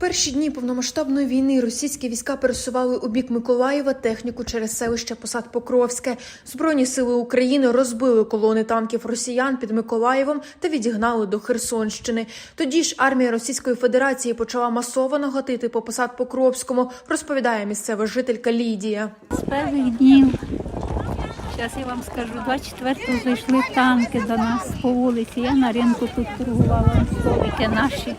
Перші дні повномасштабної війни російські війська пересували у бік Миколаєва техніку через селище Посад Покровське. Збройні сили України розбили колони танків росіян під Миколаєвом та відігнали до Херсонщини. Тоді ж армія Російської Федерації почала масово нагатити по Посад Покровському, розповідає місцева жителька Лідія. З перших днів, зараз я вам скажу, 24-го зайшли танки до нас по вулиці. Я на ринку тут торгувала, столики наші.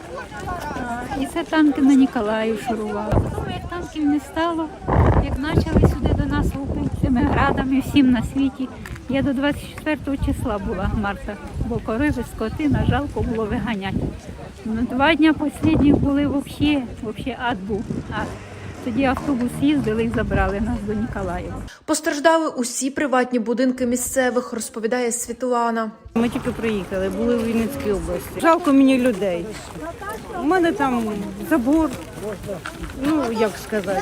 І це танки на Ніколаїв шурували. Як танків не стало, як почали сюди до нас лупити цими градами всім на світі. Я до 24 числа була марта, бо кориви, скотина, жалко було виганяти. Ну, два дні останніх були взагалі, взагалі ад був. Ад. Тоді автобус їздили і забрали нас до Ніколаєва. Постраждали усі приватні будинки місцевих, розповідає Світлана. Ми тільки приїхали, були в Вінницькій області. Жалко мені людей. У мене там забор, ну як сказати.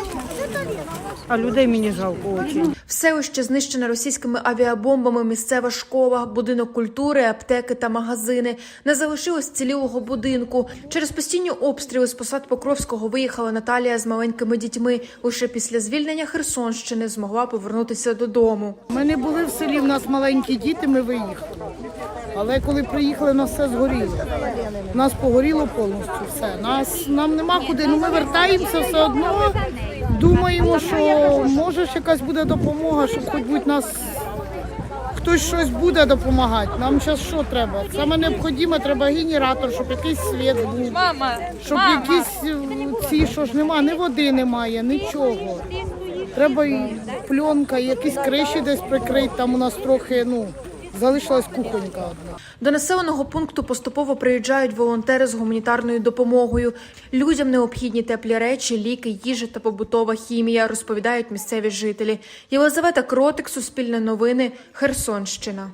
А людей мені жалко дуже. В селище знищена російськими авіабомбами місцева школа, будинок культури, аптеки та магазини. Не залишилось цілілого будинку. Через постійні обстріли з посад Покровського виїхала Наталія з маленькими дітьми. Лише після звільнення Херсонщини змогла повернутися додому. Ми не були в селі, в нас маленькі діти, ми виїхали. Але коли приїхали, нас все згоріло. Нас погоріло повністю все. Нас, нам нема куди. Ну ми вертаємося все одно. Думаємо, що може ж якась буде допомога, щоб хоч будь нас хтось щось буде допомагати. Нам зараз що треба? Саме необхідне, треба генератор, щоб якийсь світ був. щоб якісь е, ці, що ж нема, ні води немає, нічого. Треба і пленка, якісь криші десь прикрити. Там у нас трохи ну залишилась кухонька одна. До населеного пункту поступово приїжджають волонтери з гуманітарною допомогою. Людям необхідні теплі речі, ліки, їжа та побутова хімія, розповідають місцеві жителі. Єлизавета Кротик, Суспільне новини, Херсонщина.